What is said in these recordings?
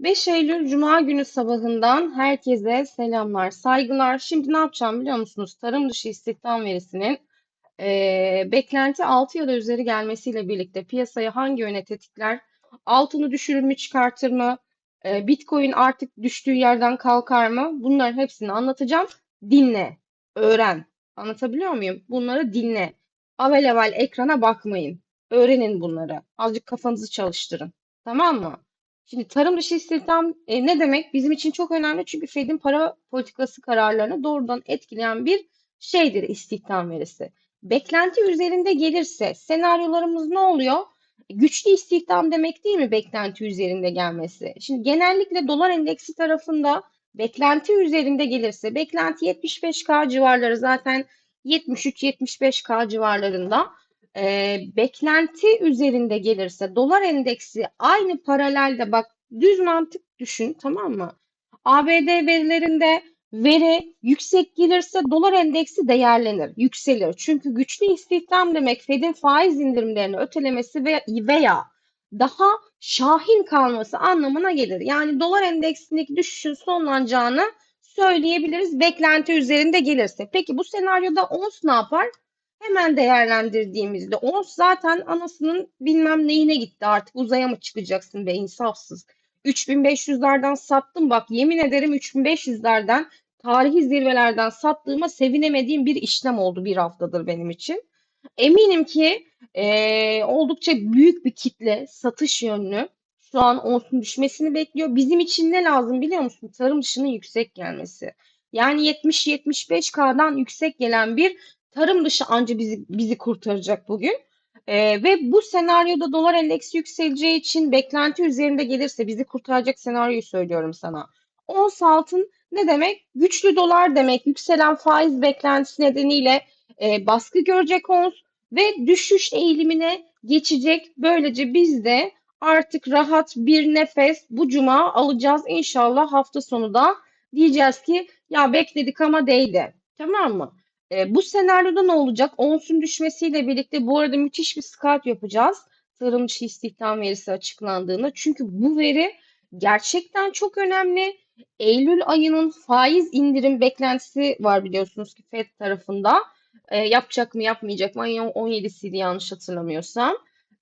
5 Eylül Cuma günü sabahından herkese selamlar, saygılar. Şimdi ne yapacağım biliyor musunuz? Tarım dışı istihdam verisinin eee, beklenti 6 ya da üzeri gelmesiyle birlikte piyasayı hangi yöne tetikler? Altını düşürür mü, çıkartır mı? Eee, Bitcoin artık düştüğü yerden kalkar mı? Bunların hepsini anlatacağım. Dinle, öğren. Anlatabiliyor muyum? Bunları dinle. Avel avel ekrana bakmayın. Öğrenin bunları. Azıcık kafanızı çalıştırın. Tamam mı? Şimdi tarım dışı istihdam e, ne demek? Bizim için çok önemli çünkü Fed'in para politikası kararlarını doğrudan etkileyen bir şeydir istihdam verisi. Beklenti üzerinde gelirse senaryolarımız ne oluyor? Güçlü istihdam demek değil mi beklenti üzerinde gelmesi? Şimdi genellikle dolar endeksi tarafında beklenti üzerinde gelirse beklenti 75K civarları zaten 73-75K civarlarında e, beklenti üzerinde gelirse dolar endeksi aynı paralelde bak düz mantık düşün tamam mı? ABD verilerinde veri yüksek gelirse dolar endeksi değerlenir, yükselir. Çünkü güçlü istihdam demek Fed'in faiz indirimlerini ötelemesi veya, daha şahin kalması anlamına gelir. Yani dolar endeksindeki düşüşün sonlanacağını söyleyebiliriz beklenti üzerinde gelirse. Peki bu senaryoda ons ne yapar? Hemen değerlendirdiğimizde ons zaten anasının bilmem neyine gitti artık uzaya mı çıkacaksın be insafsız. 3500'lerden sattım bak yemin ederim 3500'lerden tarihi zirvelerden sattığıma sevinemediğim bir işlem oldu bir haftadır benim için. Eminim ki eee, oldukça büyük bir kitle satış yönlü şu an onsun düşmesini bekliyor. Bizim için ne lazım biliyor musun? Tarım dışının yüksek gelmesi. Yani 70-75K'dan yüksek gelen bir tarım dışı anca bizi bizi kurtaracak bugün. Ee, ve bu senaryoda dolar endeksi yükseleceği için beklenti üzerinde gelirse bizi kurtaracak senaryoyu söylüyorum sana. Ons altın ne demek? Güçlü dolar demek. Yükselen faiz beklentisi nedeniyle e, baskı görecek ons ve düşüş eğilimine geçecek. Böylece biz de artık rahat bir nefes bu cuma alacağız inşallah hafta sonu da diyeceğiz ki ya bekledik ama değdi. Tamam mı? E, bu senaryoda ne olacak? Onsun düşmesiyle birlikte bu arada müthiş bir scout yapacağız. Tarım dışı istihdam verisi açıklandığında. Çünkü bu veri gerçekten çok önemli. Eylül ayının faiz indirim beklentisi var biliyorsunuz ki Fed tarafında. E, yapacak mı yapmayacak mı? Ayın 17'siydi yanlış hatırlamıyorsam.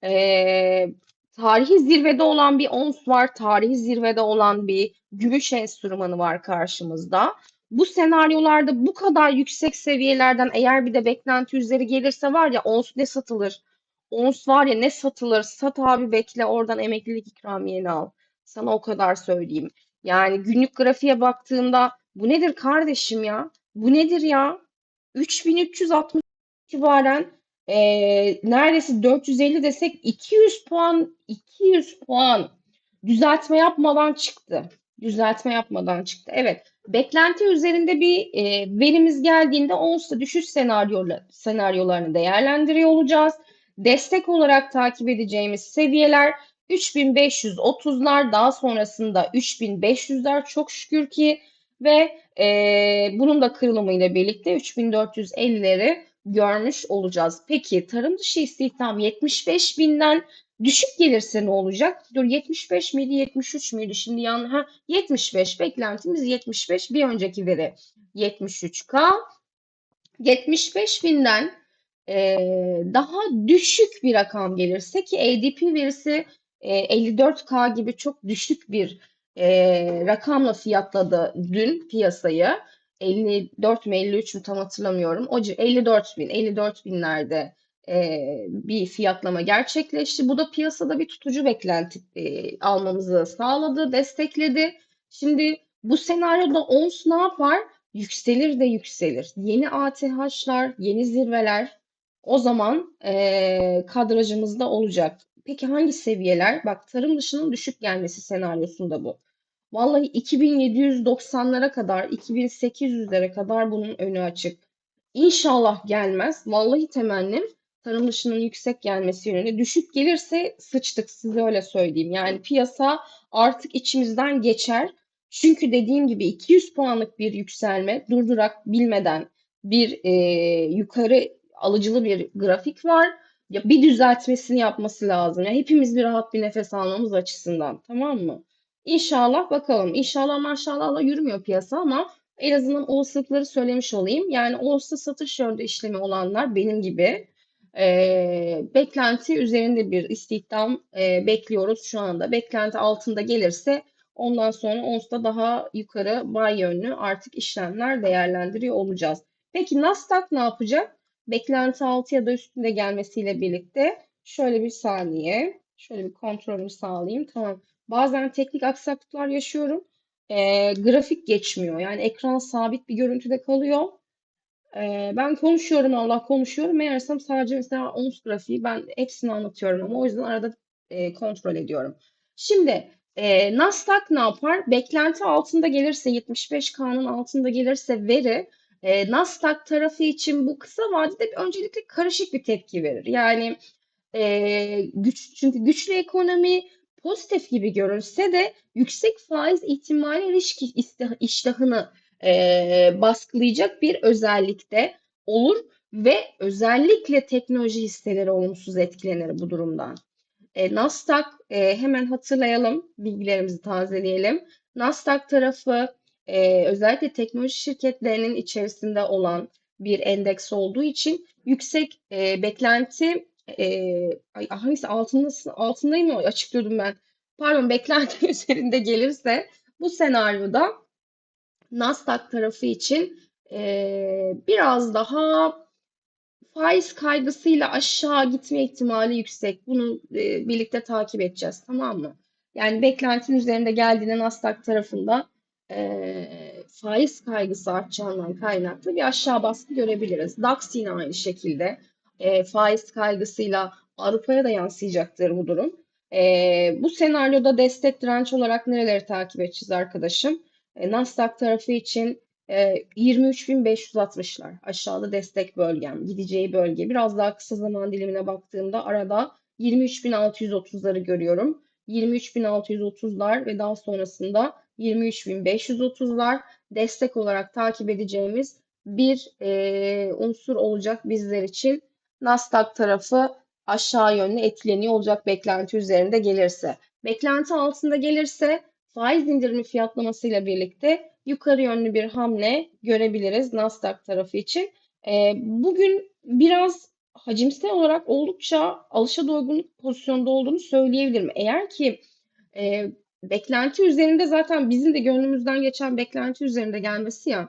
E, tarihi zirvede olan bir ons var. Tarihi zirvede olan bir gümüş enstrümanı var karşımızda. Bu senaryolarda bu kadar yüksek seviyelerden eğer bir de beklenti üzeri gelirse var ya ons ne satılır? Ons var ya ne satılır? Sat abi bekle oradan emeklilik ikramiyeni al. Sana o kadar söyleyeyim. Yani günlük grafiğe baktığında bu nedir kardeşim ya? Bu nedir ya? 3360 itibaren eee, neredeyse 450 desek 200 puan 200 puan düzeltme yapmadan çıktı. Düzeltme yapmadan çıktı. Evet. Beklenti üzerinde bir e, verimiz geldiğinde ONS'ta düşüş senaryola, senaryolarını değerlendiriyor olacağız. Destek olarak takip edeceğimiz seviyeler 3530'lar daha sonrasında 3500'ler çok şükür ki ve e, bunun da kırılımıyla birlikte 3450'leri görmüş olacağız. Peki tarım dışı istihdam 75 binden düşük gelirse ne olacak? Dur 75 miydi 73 müydü? Şimdi yan ha 75 beklentimiz 75 bir önceki veri 73K 75 binden e, daha düşük bir rakam gelirse ki ADP verisi e, 54K gibi çok düşük bir e, rakamla fiyatladı dün piyasayı. 54 mi 53 mü tam hatırlamıyorum. O 54 bin, 54 binlerde e, bir fiyatlama gerçekleşti. Bu da piyasada bir tutucu beklenti e, almamızı sağladı, destekledi. Şimdi bu senaryoda ons ne yapar? Yükselir de yükselir. Yeni ATH'lar, yeni zirveler o zaman e, kadrajımızda olacak. Peki hangi seviyeler? Bak tarım dışının düşük gelmesi senaryosunda bu. Vallahi 2790'lara kadar, 2800'lere kadar bunun önü açık. İnşallah gelmez. Vallahi temennim tarım dışının yüksek gelmesi yönünde. Düşük gelirse sıçtık size öyle söyleyeyim. Yani piyasa artık içimizden geçer. Çünkü dediğim gibi 200 puanlık bir yükselme durdurak bilmeden bir e, yukarı alıcılı bir grafik var. Ya bir düzeltmesini yapması lazım. Ya hepimiz bir rahat bir nefes almamız açısından, tamam mı? İnşallah bakalım. İnşallah maşallahla yürümüyor piyasa ama en azından olasılıkları söylemiş olayım. Yani olsa satış yönde işlemi olanlar benim gibi e, beklenti üzerinde bir istihdam e, bekliyoruz şu anda. Beklenti altında gelirse ondan sonra onsta daha yukarı buy yönlü artık işlemler değerlendiriyor olacağız. Peki Nasdaq ne yapacak? Beklenti altı ya da üstünde gelmesiyle birlikte şöyle bir saniye, şöyle bir kontrolümü sağlayayım. Tamam. Bazen teknik aksaklıklar yaşıyorum. Ee, grafik geçmiyor. Yani ekran sabit bir görüntüde kalıyor. Ee, ben konuşuyorum Allah konuşuyorum. Meğersem sadece mesela ons grafiği ben hepsini anlatıyorum ama o yüzden arada e, kontrol ediyorum. Şimdi e, Nasdaq ne yapar? Beklenti altında gelirse 75K'nın altında gelirse veri e, Nasdaq tarafı için bu kısa vadede öncelikle karışık bir tepki verir. Yani e, güç çünkü güçlü ekonomi pozitif gibi görünse de yüksek faiz ihtimali risk iştahını e, baskılayacak bir özellikte olur ve özellikle teknoloji hisseleri olumsuz etkilenir bu durumdan. E, Nasdaq e, hemen hatırlayalım, bilgilerimizi tazeleyelim. Nasdaq tarafı e, özellikle teknoloji şirketlerinin içerisinde olan bir endeks olduğu için yüksek e, beklenti e, ay, hangisi altında altındayım mı açıklıyordum ben. Pardon beklenti üzerinde gelirse bu senaryoda Nasdaq tarafı için e, biraz daha faiz kaygısıyla aşağı gitme ihtimali yüksek. Bunu e, birlikte takip edeceğiz, tamam mı? Yani beklentinin üzerinde geldiğinde Nasdaq tarafında e, faiz kaygısı artacağından kaynaklı bir aşağı baskı görebiliriz. DAX yine aynı şekilde e, faiz kaygısıyla Avrupa'ya da yansıyacaktır bu durum. E, bu senaryoda destek direnç olarak nereleri takip edeceğiz arkadaşım? E, Nasdaq tarafı için e, 23.560'lar aşağıda destek bölgem, gideceği bölge. Biraz daha kısa zaman dilimine baktığımda arada 23.630'ları görüyorum. 23.630'lar ve daha sonrasında 23.530'lar destek olarak takip edeceğimiz bir e, unsur olacak bizler için. Nasdaq tarafı aşağı yönlü etkileniyor olacak beklenti üzerinde gelirse. Beklenti altında gelirse faiz indirimi fiyatlamasıyla birlikte yukarı yönlü bir hamle görebiliriz Nasdaq tarafı için. E, bugün biraz hacimsel olarak oldukça alışa doygunluk pozisyonda olduğunu söyleyebilirim. Eğer ki e, beklenti üzerinde zaten bizim de gönlümüzden geçen beklenti üzerinde gelmesi ya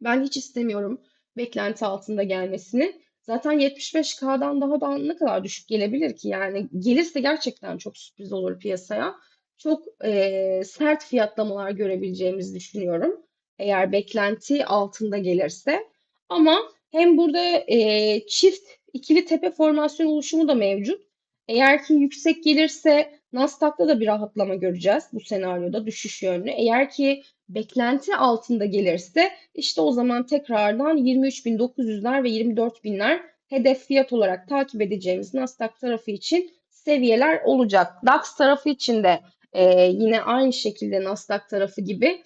ben hiç istemiyorum beklenti altında gelmesini. Zaten 75K'dan daha da ne kadar düşük gelebilir ki? Yani gelirse gerçekten çok sürpriz olur piyasaya. Çok e, sert fiyatlamalar görebileceğimizi düşünüyorum. Eğer beklenti altında gelirse. Ama hem burada e, çift ikili tepe formasyon oluşumu da mevcut. Eğer ki yüksek gelirse Nasdaq'ta da bir rahatlama göreceğiz bu senaryoda düşüş yönlü. Eğer ki beklenti altında gelirse işte o zaman tekrardan 23.900'ler ve 24.000'ler hedef fiyat olarak takip edeceğimiz Nasdaq tarafı için seviyeler olacak. DAX tarafı için de e, yine aynı şekilde Nasdaq tarafı gibi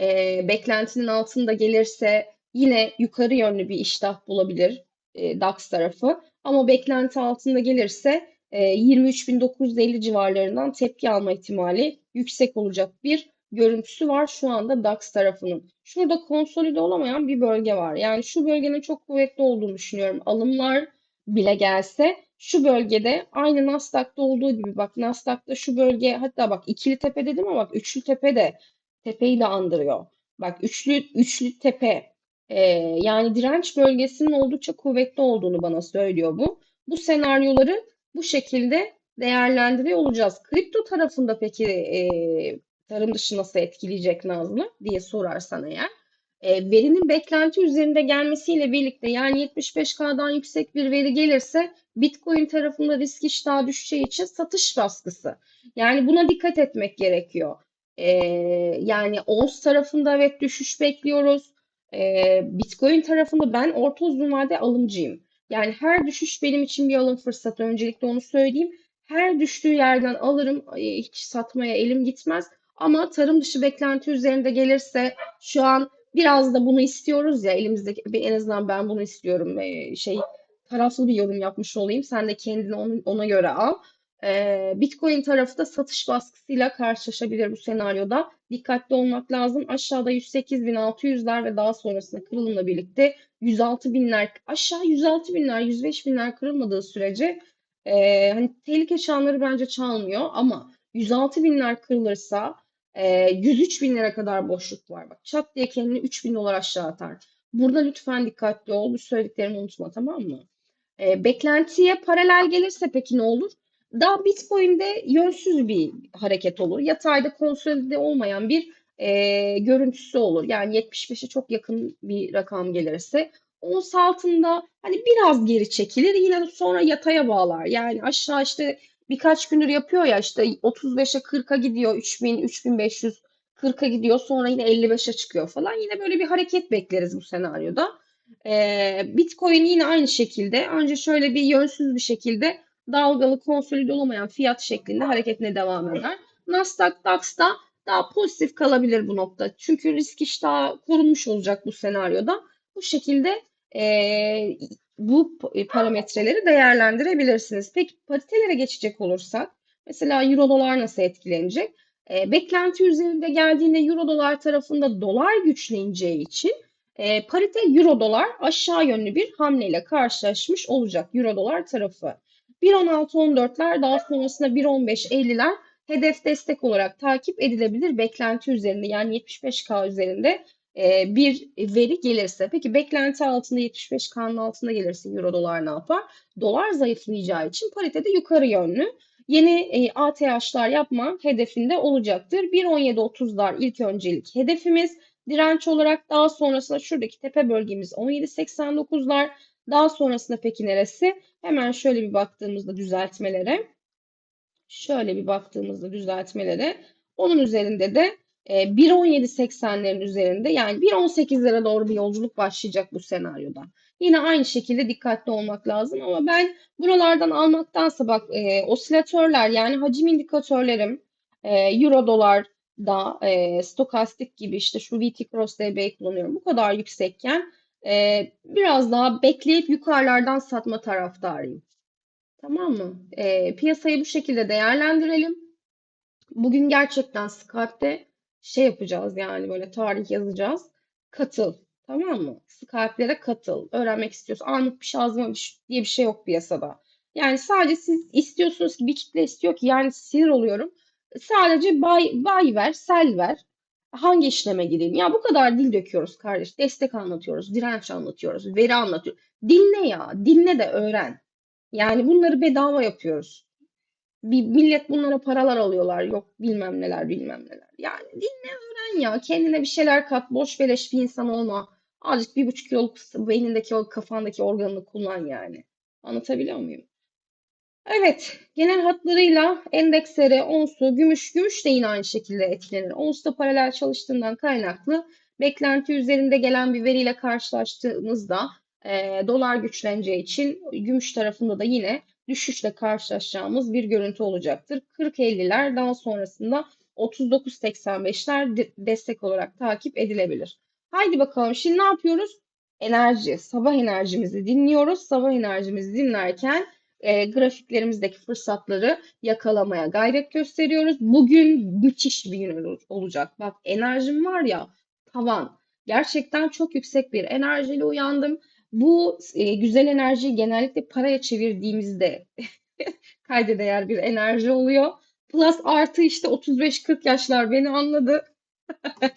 e, beklentinin altında gelirse yine yukarı yönlü bir iştah bulabilir e, DAX tarafı. Ama beklenti altında gelirse e, 23.950 civarlarından tepki alma ihtimali yüksek olacak bir görüntüsü var şu anda DAX tarafının. Şurada konsolide olamayan bir bölge var. Yani şu bölgenin çok kuvvetli olduğunu düşünüyorum. Alımlar bile gelse şu bölgede aynı Nasdaq'ta olduğu gibi bak Nasdaq'ta şu bölge hatta bak ikili tepe dedim ama bak üçlü tepe de tepeyi de andırıyor. Bak üçlü üçlü tepe e, yani direnç bölgesinin oldukça kuvvetli olduğunu bana söylüyor bu. Bu senaryoları bu şekilde değerlendiriyor olacağız. Kripto tarafında peki e, tarım dışı nasıl etkileyecek Nazlı diye sorarsan eğer. E, verinin beklenti üzerinde gelmesiyle birlikte yani 75K'dan yüksek bir veri gelirse Bitcoin tarafında risk iştahı düşeceği için satış baskısı. Yani buna dikkat etmek gerekiyor. E, yani ons tarafında evet düşüş bekliyoruz. E, Bitcoin tarafında ben orta uzun vade alımcıyım. Yani her düşüş benim için bir alım fırsatı. Öncelikle onu söyleyeyim. Her düştüğü yerden alırım. Hiç satmaya elim gitmez. Ama tarım dışı beklenti üzerinde gelirse şu an biraz da bunu istiyoruz ya elimizdeki en azından ben bunu istiyorum. Ee, şey taraflı bir yorum yapmış olayım. Sen de kendini ona göre al. Ee, Bitcoin tarafı da satış baskısıyla karşılaşabilir bu senaryoda. Dikkatli olmak lazım. Aşağıda 108.600'ler ve daha sonrasında kırılımla birlikte 106 binler aşağı 106 binler 105 binler kırılmadığı sürece e, hani tehlike çanları bence çalmıyor ama 106 binler kırılırsa e, 103 binlere kadar boşluk var. Bak çat diye kendini 3 bin dolar aşağı atar. Burada lütfen dikkatli ol. Bu söylediklerimi unutma tamam mı? E, beklentiye paralel gelirse peki ne olur? Daha Bitcoin'de yönsüz bir hareket olur. Yatayda konsolide olmayan bir e, görüntüsü olur. Yani 75'e çok yakın bir rakam gelirse ons altında hani biraz geri çekilir yine sonra yataya bağlar. Yani aşağı işte birkaç gündür yapıyor ya işte 35'e 40'a gidiyor 3000 3500 40'a gidiyor sonra yine 55'e çıkıyor falan. Yine böyle bir hareket bekleriz bu senaryoda. Ee, Bitcoin yine aynı şekilde önce şöyle bir yönsüz bir şekilde dalgalı konsolide olamayan fiyat şeklinde hareketine devam eder. Nasdaq DAX da daha pozitif kalabilir bu nokta. Çünkü risk iştahı korunmuş olacak bu senaryoda. Bu şekilde e, bu parametreleri değerlendirebilirsiniz. Peki paritelere geçecek olursak mesela euro dolar nasıl etkilenecek? E, beklenti üzerinde geldiğinde euro dolar tarafında dolar güçleneceği için e, parite euro dolar aşağı yönlü bir hamleyle karşılaşmış olacak euro dolar tarafı. 1.16-14'ler daha sonrasında 1.15-50'ler hedef destek olarak takip edilebilir beklenti üzerinde yani 75K üzerinde e, bir veri gelirse. Peki beklenti altında 75K'nın altında gelirse euro dolar ne yapar? Dolar zayıflayacağı için parite de yukarı yönlü. Yeni e, ATH'lar yapma hedefinde olacaktır. 1.17.30'lar ilk öncelik hedefimiz. Direnç olarak daha sonrasında şuradaki tepe bölgemiz 17.89'lar. Daha sonrasında peki neresi? Hemen şöyle bir baktığımızda düzeltmelere. Şöyle bir baktığımızda düzeltmelere. Onun üzerinde de e, 1.17.80'lerin üzerinde yani 1.18'lere doğru bir yolculuk başlayacak bu senaryoda. Yine aynı şekilde dikkatli olmak lazım ama ben buralardan almaktansa bak e, osilatörler yani hacim indikatörlerim e, euro dolar da e, stokastik gibi işte şu VT Cross DB'yi kullanıyorum. Bu kadar yüksekken e, biraz daha bekleyip yukarılardan satma taraftarıyım. Tamam mı? E, piyasayı bu şekilde değerlendirelim. Bugün gerçekten Skype'de şey yapacağız yani böyle tarih yazacağız. Katıl. Tamam mı? Skype'lere katıl. Öğrenmek istiyorsun. Anlık bir şey yazma diye bir şey yok piyasada. Yani sadece siz istiyorsunuz ki bir kitle istiyor ki yani sinir oluyorum. Sadece buy, buy ver, sell ver. Hangi işleme gireyim? Ya bu kadar dil döküyoruz kardeş. Destek anlatıyoruz, direnç anlatıyoruz, veri anlatıyoruz. Dinle ya, dinle de öğren. Yani bunları bedava yapıyoruz. Bir millet bunlara paralar alıyorlar. Yok bilmem neler, bilmem neler. Yani dinle öğren ya. Kendine bir şeyler kat. Boş beleş bir insan olma. Azıcık bir buçuk yıllık beynindeki o kafandaki organını kullan yani. Anlatabiliyor muyum? Evet, genel hatlarıyla endeksleri, onsu, gümüş, gümüş de yine aynı şekilde etkilenir. Ons da paralel çalıştığından kaynaklı beklenti üzerinde gelen bir veriyle karşılaştığımızda e, dolar güçleneceği için gümüş tarafında da yine düşüşle karşılaşacağımız bir görüntü olacaktır. 40-50'ler daha sonrasında 39-85'ler destek olarak takip edilebilir. Haydi bakalım şimdi ne yapıyoruz? Enerji, sabah enerjimizi dinliyoruz. Sabah enerjimizi dinlerken e, grafiklerimizdeki fırsatları yakalamaya gayret gösteriyoruz. Bugün müthiş bir gün olacak. Bak enerjim var ya tavan. Gerçekten çok yüksek bir enerjiyle uyandım. Bu e, güzel enerjiyi genellikle paraya çevirdiğimizde kayda değer bir enerji oluyor. Plus artı işte 35-40 yaşlar beni anladı.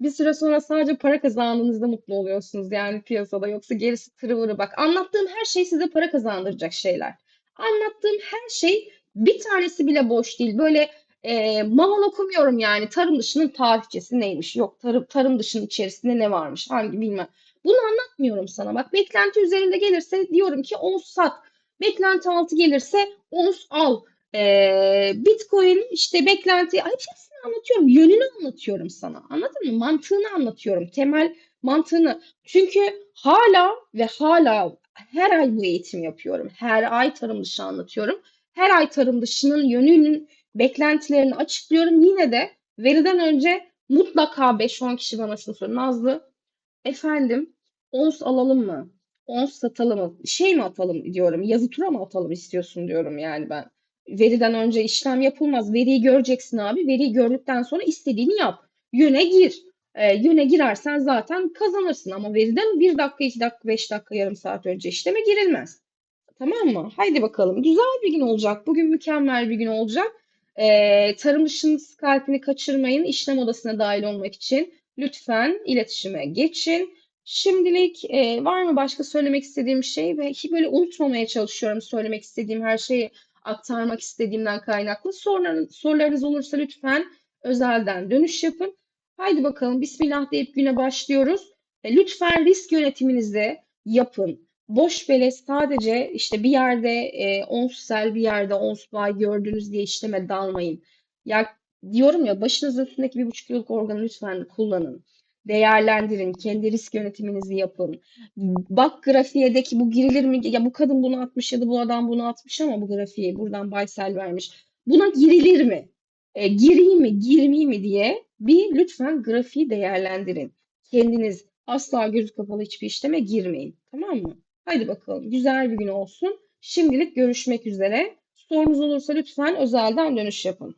Bir süre sonra sadece para kazandığınızda mutlu oluyorsunuz yani piyasada. Yoksa gerisi tırıvırı bak. Anlattığım her şey size para kazandıracak şeyler. Anlattığım her şey bir tanesi bile boş değil. Böyle e, maval okumuyorum yani. Tarım dışının tarihçesi neymiş? Yok tarım, tarım dışının içerisinde ne varmış? Hangi bilmem. Bunu anlatmıyorum sana. Bak beklenti üzerinde gelirse diyorum ki ons sat. Beklenti altı gelirse ons al. E, Bitcoin işte beklenti hepsini anlatıyorum. Yönünü anlatıyorum sana. Anladın mı? Mantığını anlatıyorum. Temel mantığını. Çünkü hala ve hala her ay bu eğitim yapıyorum. Her ay tarım dışı anlatıyorum. Her ay tarım dışının yönünün beklentilerini açıklıyorum. Yine de veriden önce mutlaka 5-10 kişi bana şunu soruyor. Nazlı, efendim ons alalım mı? Ons satalım mı? Şey mi atalım diyorum. Yazı tura mı atalım istiyorsun diyorum yani ben. Veriden önce işlem yapılmaz. Veriyi göreceksin abi. Veriyi gördükten sonra istediğini yap. Yöne gir. E, yöne girersen zaten kazanırsın ama veriden bir dakika, iki dakika, beş dakika, yarım saat önce işleme girilmez. Tamam mı? Haydi bakalım. Güzel bir gün olacak. Bugün mükemmel bir gün olacak. Ee, tarım dışı Skype'ini kaçırmayın. İşlem odasına dahil olmak için lütfen iletişime geçin. Şimdilik e, var mı başka söylemek istediğim şey ve böyle unutmamaya çalışıyorum söylemek istediğim her şeyi aktarmak istediğimden kaynaklı. Sorularınız, sorularınız olursa lütfen özelden dönüş yapın. Haydi bakalım Bismillah deyip güne başlıyoruz. E, lütfen risk yönetiminizi yapın. Boş beleş sadece işte bir yerde e, ons bir yerde ons buy gördünüz diye işleme dalmayın. Ya diyorum ya başınızın üstündeki bir buçuk kiloluk organı lütfen kullanın. Değerlendirin. Kendi risk yönetiminizi yapın. Bak grafiğedeki bu girilir mi? Ya bu kadın bunu atmış ya da bu adam bunu atmış ama bu grafiği buradan buy sell vermiş. Buna girilir mi? E, gireyim mi, girmeyeyim mi diye bir lütfen grafiği değerlendirin. Kendiniz asla gözü kapalı hiçbir işleme girmeyin. Tamam mı? Haydi bakalım. Güzel bir gün olsun. Şimdilik görüşmek üzere. Sorunuz olursa lütfen özelden dönüş yapın.